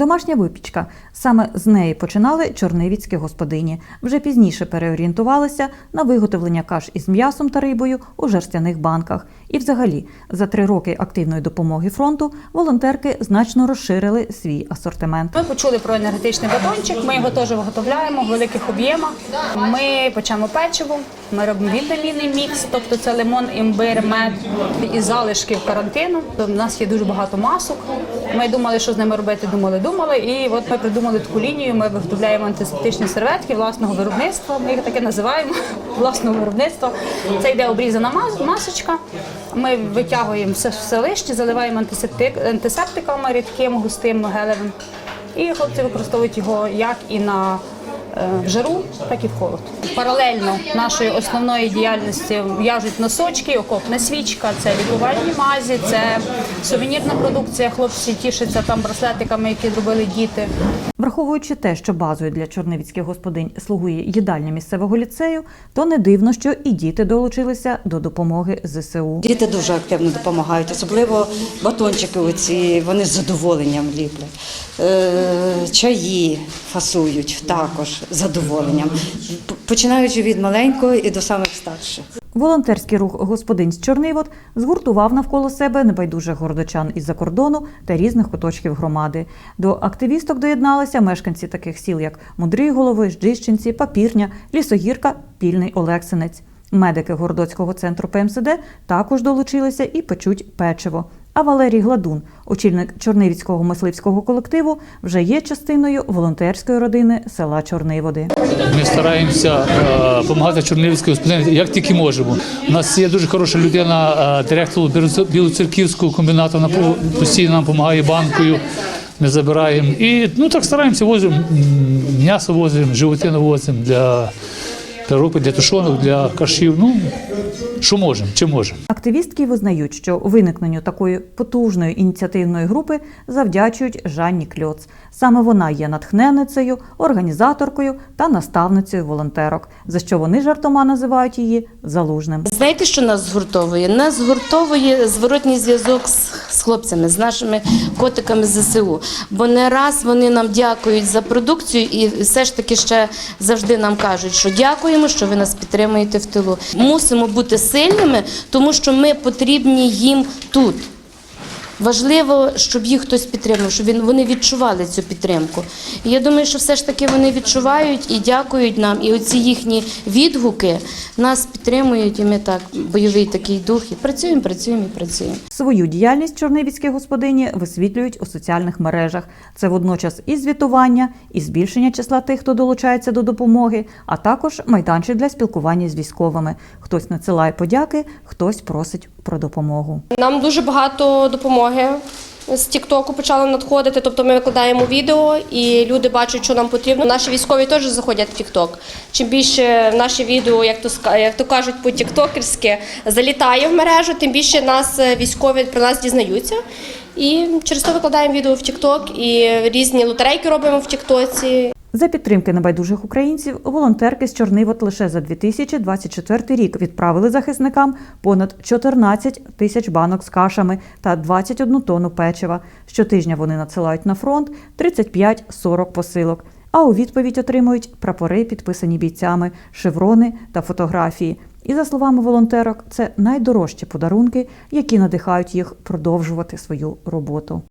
Домашня випічка. Саме з неї починали чорнивіцькі господині. Вже пізніше переорієнтувалися на виготовлення каш із м'ясом та рибою у жерстяних банках. І взагалі, за три роки активної допомоги фронту волонтерки значно розширили свій асортимент. Ми почули про енергетичний батончик. Ми його теж виготовляємо в великих об'ємах. Ми печемо печиво. Ми робимо вітамінний мікс, тобто це лимон, імбир, мед і залишків карантину. У нас є дуже багато масок. Ми думали, що з ними робити. Думали, думали. І от ми придумали таку лінію. Ми виготовляємо антисептичні серветки власного виробництва. Ми їх таке називаємо власного виробництва. Це йде обрізана мас- масочка. Ми витягуємо все, все лишнє, заливаємо антисептик, антисептиками рідким, густим, гелевим. І хлопці використовують його як і на в жару, так і в холод. Паралельно нашої основної діяльності в'яжуть носочки, окопна свічка, це лікувальні мазі, це сувенірна продукція. Хлопці тішаться там браслетиками, які зробили діти. Враховуючи те, що базою для чорнивіцьких господинь слугує їдальня місцевого ліцею, то не дивно, що і діти долучилися до допомоги ЗСУ. Діти дуже активно допомагають, особливо батончики оці, вони з задоволенням ліплять. Е, чаї фасують також задоволенням, починаючи від маленького і до самих старших. Волонтерський рух господинь з Чорнивод згуртував навколо себе небайдужих городочан із-за кордону та різних куточків громади. До активісток доєдналися мешканці таких сіл, як Мудрі Голови, Ждищенці, Папірня, Лісогірка, Пільний Олексинець. Медики городоцького центру ПМСД також долучилися і печуть печиво. А Валерій Гладун, очільник Чорнивіцького мисливського колективу, вже є частиною волонтерської родини села Чорниводи. Ми стараємося допомагати Чорнівській господарстві, як тільки можемо. У нас є дуже хороша людина, е, директор Білоцерківського комбінату, вона постійно нам допомагає банкою. Ми забираємо. І ну так стараємося, возимо м'ясо возимо, животину возимо для переробки, для тушонок, для кашів. Ну, що можемо, чи можемо. Активістки визнають, що виникненню такої потужної ініціативної групи завдячують Жанні Кльоц. Саме вона є натхненницею, організаторкою та наставницею волонтерок, за що вони жартома називають її залужним. Знаєте, що нас згуртовує? Нас згуртовує зворотній зв'язок з, хлопцями, з нашими котиками ЗСУ. Бо не раз вони нам дякують за продукцію, і все ж таки ще завжди нам кажуть, що дякуємо, що ви нас підтримуєте в тилу. Мусимо бути сильними, тому що ми потрібні їм тут. Важливо, щоб їх хтось підтримав, щоб він- вони відчували цю підтримку. І я думаю, що все ж таки вони відчувають і дякують нам. І оці їхні відгуки нас підтримують, і ми так, бойовий такий дух. І працюємо, працюємо і працюємо. Свою діяльність чорнивіцькі господині висвітлюють у соціальних мережах. Це водночас і звітування, і збільшення числа тих, хто долучається до допомоги, а також майданчик для спілкування з військовими. Хтось надсилає подяки, хтось просить про допомогу. Нам дуже багато допомоги з Тіктоку почало надходити. Тобто ми викладаємо відео і люди бачать, що нам потрібно. Наші військові теж заходять в Тікток. Чим більше наші відео, як то як то кажуть, по тіктокерськи залітає в мережу, тим більше нас е, військові про нас дізнаються. І через то викладаємо відео в Тікток і різні лотерейки робимо в Тіктоці. За підтримки небайдужих українців, волонтерки з Чорнивот лише за 2024 рік відправили захисникам понад 14 тисяч банок з кашами та 21 тонну печива. Щотижня вони надсилають на фронт 35-40 посилок. А у відповідь отримують прапори, підписані бійцями, шеврони та фотографії. І за словами волонтерок, це найдорожчі подарунки, які надихають їх продовжувати свою роботу.